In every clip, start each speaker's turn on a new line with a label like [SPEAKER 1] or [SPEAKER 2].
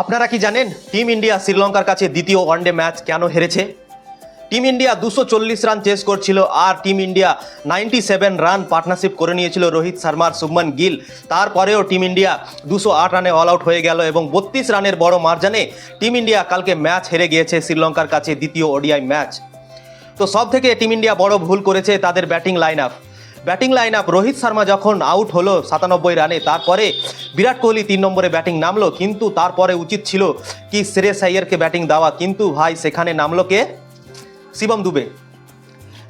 [SPEAKER 1] আপনারা কি জানেন, টিম ইন্ডিয়া শ্রীলঙ্কার কাছে দ্বিতীয় ওয়ানডে ম্যাচ কেন হেরেছে? টিম ইন্ডিয়া দুশো চল্লিশ রান চেস করছিল আর team India ninety seven run partnership করে নিয়েছিল রোহিত শর্মার, শুভমান গিল। তারপরেও টিম ইন্ডিয়া দুশো আট রানে অল আউট হয়ে গেল এবং বত্রিশ রানের বড় মার্জানে টিম ইন্ডিয়া কালকে ম্যাচ হেরে গিয়েছে শ্রীলঙ্কার কাছে দ্বিতীয় ওডিআই ম্যাচ। তো সব থেকে টিম ইন্ডিয়া বড় ভুল করেছে তাদের batting line up batting line up Rohit Sharma যখন আউট হলো সাতানব্বই রানে, তারপরে বিরাট কোহলি তিন নম্বরে ব্যাটিং নামলো, কিন্তু তারপরে উচিত ছিল কি শ্রেয়স আইয়ারকে ব্যাটিং দেওয়া। কিন্তু ভাই, সেখানে নামলো কে? শিবম দুবে।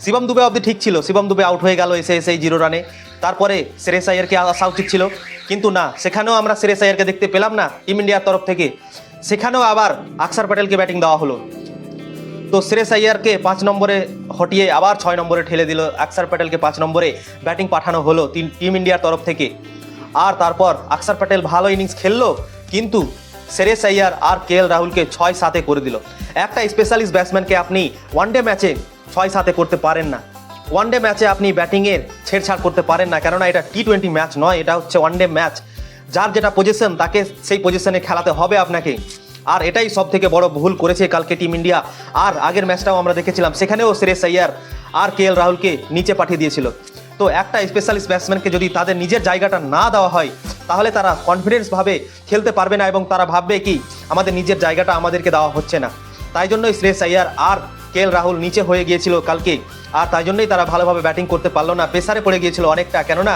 [SPEAKER 1] শিবম দুবে অবধি ঠিক ছিল, শিবম দুবে আউট হয়ে গেল এসে এসে জিরো রানে। তারপরে শ্রেয়স আইয়ারকে আসা উচিত ছিল, কিন্তু না, সেখানেও আমরা শ্রেয়স আইয়ারকে দেখতে পেলাম না, টিম ইন্ডিয়ার তরফ থেকে। সেখানেও আবার আকসার প্যাটেলকে ব্যাটিং দেওয়া হলো। তো শ্রেয়স আইয়ারকে পাঁচ নম্বরে হটিয়ে আবার ছয় নম্বরে ঠেলে দিল আকসার প্যাটেলকে পাঁচ নম্বরে। ব্যাটিং পাঠানো হলো তিন টিম ইন্ডিয়ার তরফ থেকে। আর তারপর আকসার প্যাটেল ভালো ইনিংস খেললো, কিন্তু শ্রেয়স আইয়ার আর কে এল রাহুলকে ছয় সাতে করে দিল। একটা স্পেশালিস্ট ব্যাটসম্যানকে আপনি ওয়ানডে ম্যাচে ছয় সাতে করতে পারেন না। ওয়ানডে ম্যাচে আপনি ব্যাটিংয়ের ছেড়ছাড় করতে পারেন না, কেননা এটা টি টোয়েন্টি ম্যাচ নয়, এটা হচ্ছে ওয়ানডে ম্যাচ যার যেটা পজিশন তাকে সেই পজিশনে খেলাতে হবে আপনাকে। আর এটাই সব থেকে বড় ভুল করেছে কালকে টিম ইন্ডিয়া। আর আগের ম্যাচটাও আমরা দেখেছিলাম, সেখানেও শ্রেয়স আইয়ার আর কে এল রাহুলকে নিচে পাঠিয়ে দিয়েছিল। তো একটা স্পেশালিস্ট ব্যাটসম্যানকে যদি তাদের নিজের জায়গাটা না দেওয়া হয়, তাহলে তারা কনফিডেন্সভাবে খেলতে পারবে না এবং তারা ভাববে কি, আমাদের নিজের জায়গাটা আমাদেরকে দেওয়া হচ্ছে না। তাই জন্যই শ্রেয়স আইয়ার আর কে এল রাহুল নিচে হয়ে গিয়েছিল কালকে। আর তাই জন্যই তারা ভালোভাবে ব্যাটিং করতে পারল না। প্রেসারে পড়ে গিয়েছিল অনেকটা, কেননা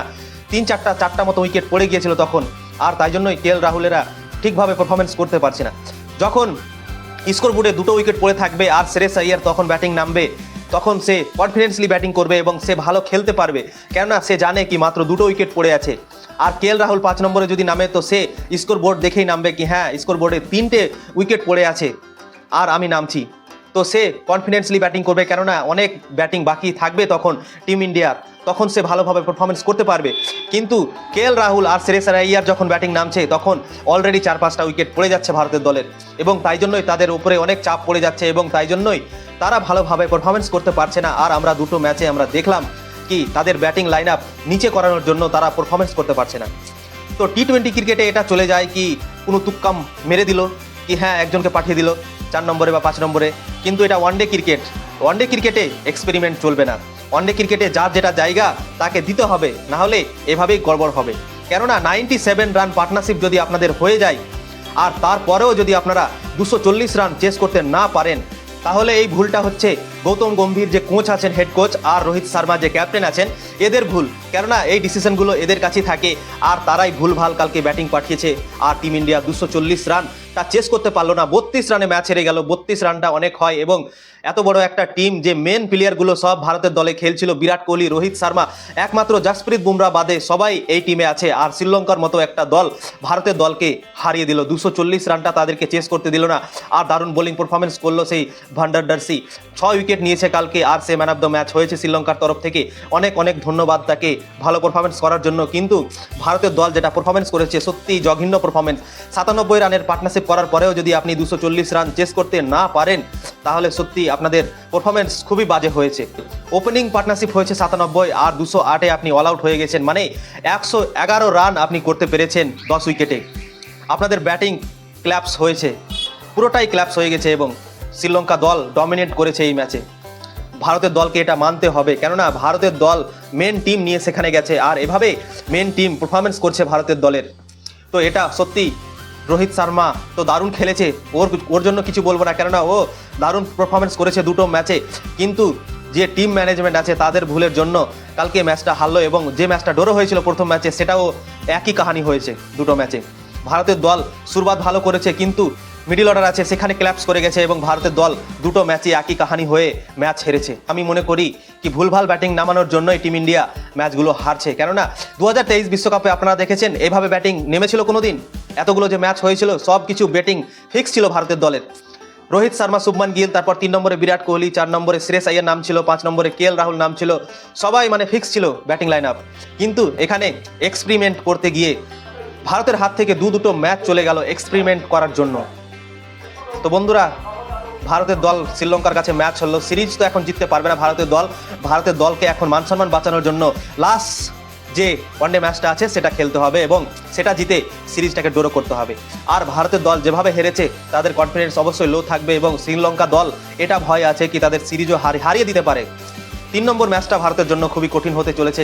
[SPEAKER 1] তিন চারটা চারটা মতো উইকেট পড়ে গিয়েছিল তখন। আর তাই জন্যই কে এল রাহুলেরা ঠিকভাবে পারফরমেন্স করতে পারছে না। যখন স্কোর বোর্ডে দুটো উইকেট পড়ে থাকবে আর সেরেস আইয়ার তখন ব্যাটিং নামবে, তখন সে কনফিডেন্সলি ব্যাটিং করবে এবং সে ভালো খেলতে পারবে। কেননা সে জানে কি মাত্র দুটো উইকেট পড়ে আছে। আর কে রাহুল পাঁচ নম্বরে যদি নামে, তো সে স্কোর বোর্ড দেখেই নামবে কি হ্যাঁ স্কোর বোর্ডে তিনটে উইকেট পড়ে আছে। আর আমি নামছি। তো সে কনফিডেন্সলি ব্যাটিং করবে, কেননা অনেক ব্যাটিং বাকি থাকবে তখন টিম ইন্ডিয়ার তখন সে ভালোভাবে পারফরমেন্স করতে পারবে। কিন্তু কে এল রাহুল আর শ্রেয়স আইয়ার যখন ব্যাটিং নামছে, তখন অলরেডি চার পাঁচটা উইকেট পড়ে যাচ্ছে ভারতের দলের। এবং তাই জন্যই তাদের উপরে অনেক চাপ পড়ে যাচ্ছে এবং তাই জন্যই তারা ভালোভাবে পারফরমেন্স করতে পারছে না। আর আমরা দুটো ম্যাচে আমরা দেখলাম কি, তাদের ব্যাটিং লাইন আপ নিচে করানোর জন্য তারা পারফরমেন্স করতে পারছে না। তো টি টোয়েন্টি ক্রিকেটে এটা চলে যায় কি, কোনো তুক্কাম মেরে দিল, কি হ্যাঁ একজনকে পাঠিয়ে দিল। চার নম্বরে বা পাঁচ নম্বরে, কিন্তু এটা one day cricket one day ক্রিকেটে এক্সপেরিমেন্ট চলবে না। ওয়ানডে ক্রিকেটে যার যেটা জায়গা, তাকে দিতে হবে, না হলে এভাবেই গড়বড় হবে। কেননা নাইনটি সেভেন রান পার্টনারশিপ যদি আপনাদের হয়ে যায়, আর তারপরেও যদি আপনারা দুশো চল্লিশ রান চেস করতে না পারেন, তাহলে এই ভুলটা হচ্ছে গৌতম গম্ভীর যে কোচ আছেন হেড কোচ আর রোহিত শর্মা যে ক্যাপ্টেন আছেন, এদের ভুল। কেননা এই ডিসিশনগুলো এদের কাছেই থাকে আর তারাই ভুলভাল কালকে ব্যাটিং পাঠিয়েছে। আর টিম ইন্ডিয়া দুশো চল্লিশ রান তা চেস করতে পারল না। বত্রিশ রানে ম্যাচ হেরে গেল, বত্রিশ রানটা অনেক হয় এবং এত বড় একটা টিম যে মেন প্লেয়ারগুলো সব ভারতের দলে খেলছিল, বিরাট কোহলি, রোহিত শর্মা, একমাত্র জাসপ্রীত বুমরা বাদে সবাই এই টিমে আছে। আর শ্রীলঙ্কার মতো একটা দল ভারতের দলকে হারিয়ে দিল। দুশো রানটা তাদেরকে চেস করতে দিল না। আর দারুণ বোলিং পারফরমেন্স করল সেই ভান্ডার ডার্সি ছয় উইকেট নিয়েছে কালকে আর সে ম্যান অফ দ্য ম্যাচ হয়েছে শ্রীলঙ্কার তরফ থেকে। অনেক অনেক ধন্যবাদ তাকে ভালো পারফরমেন্স করার জন্য। কিন্তু ভারতের দল যেটা পারফরমেন্স করেছে, সত্যি জঘন্য পারফরমেন্স সাতানব্বই রানের পার্টনারশিপ করার পরেও যদি আপনি দুশো চল্লিশ রান চেস করতে না পারেন, তাহলে সত্যি আপনাদের পারফরমেন্স খুবই বাজে হয়েছে। ওপেনিং পার্টনারশিপ হয়েছে সাতানব্বই আর দুশো আটে আপনি অল আউট হয়ে গেছেন। মানে একশো এগারো রান আপনি করতে পেরেছেন দশ উইকেটে আপনাদের ব্যাটিং ক্ল্যাপস হয়েছে। পুরোটাই ক্ল্যাপস হয়ে গেছে এবং শ্রীলঙ্কা দল ডমিনেট করেছে এই ম্যাচে ভারতের দলকে এটা মানতে হবে, কেননা ভারতের দল মেন টিম নিয়ে সেখানে গেছে, আর এভাবে মেন টিম পারফরমেন্স করছে ভারতের দলের। তো এটা সত্যি রোহিত শর্মা তো দারুণ খেলেছে, ওর ওর জন্য কিছু বলব না, কেননা ও দারুণ পারফরমেন্স করেছে দুটো ম্যাচে কিন্তু যে টিম ম্যানেজমেন্ট আছে তাদের ভুলের জন্য কালকে ম্যাচটা হারলো এবং যে ম্যাচটা ডোরো হয়েছিল প্রথম ম্যাচে সেটাও একই কাহানি হয়েছে দুটো ম্যাচে ভারতের দল শুরুয়াত ভালো করেছে, কিন্তু মিডিল অর্ডার আছে, সেখানে ক্ল্যাপস করে গেছে এবং ভারতের দল দুটো ম্যাচে একই কাহানি হয়ে ম্যাচ হেরেছে। আমি মনে করি কি ভুলভাল ব্যাটিং নামানোর জন্যই টিম ইন্ডিয়া ম্যাচগুলো হারছে। কেননা দু বিশ্বকাপে আপনারা দেখেছেন, এভাবে ব্যাটিং নেমেছিল কোনো দিন এতগুলো যে ম্যাচ হয়েছিল, সব কিছু ব্যাটিং ফিক্স ছিল ভারতের দলের। রোহিত শর্মা, শুভমান গিল, তারপর তিন নম্বরে বিরাট কোহলি, চার নম্বরে শ্রেয়স আইয়ার নাম ছিল, পাঁচ নম্বরে কে রাহুল নাম ছিল, সবাই মানে ফিক্স ছিল ব্যাটিং লাইন আপ কিন্তু এখানে এক্সপেরিমেন্ট করতে গিয়ে ভারতের হাত থেকে দু দুটো ম্যাচ চলে গেল এক্সপেরিমেন্ট করার জন্য। তো বন্ধুরা, ভারতের দল শ্রীলঙ্কার কাছে ম্যাচ হলো, সিরিজ তো এখন জিততে পারবে না ভারতের দল। ভারতের দলকে এখন মান সম্মান বাঁচানোর জন্য লাস্ট যে ওয়ানডে ম্যাচটা আছে, সেটা খেলতে হবে এবং সেটা জিতে সিরিজটাকে ডোরো করতে হবে। আর ভারতের দল যেভাবে হেরেছে, তাদের কনফিডেন্স অবশ্যই লো থাকবে এবং শ্রীলঙ্কা দল, এটা ভয় আছে কি তাদের সিরিজও হারিয়ে দিতে পারে। তিন নম্বর ম্যাচটা ভারতের জন্য খুবই কঠিন হতে চলেছে।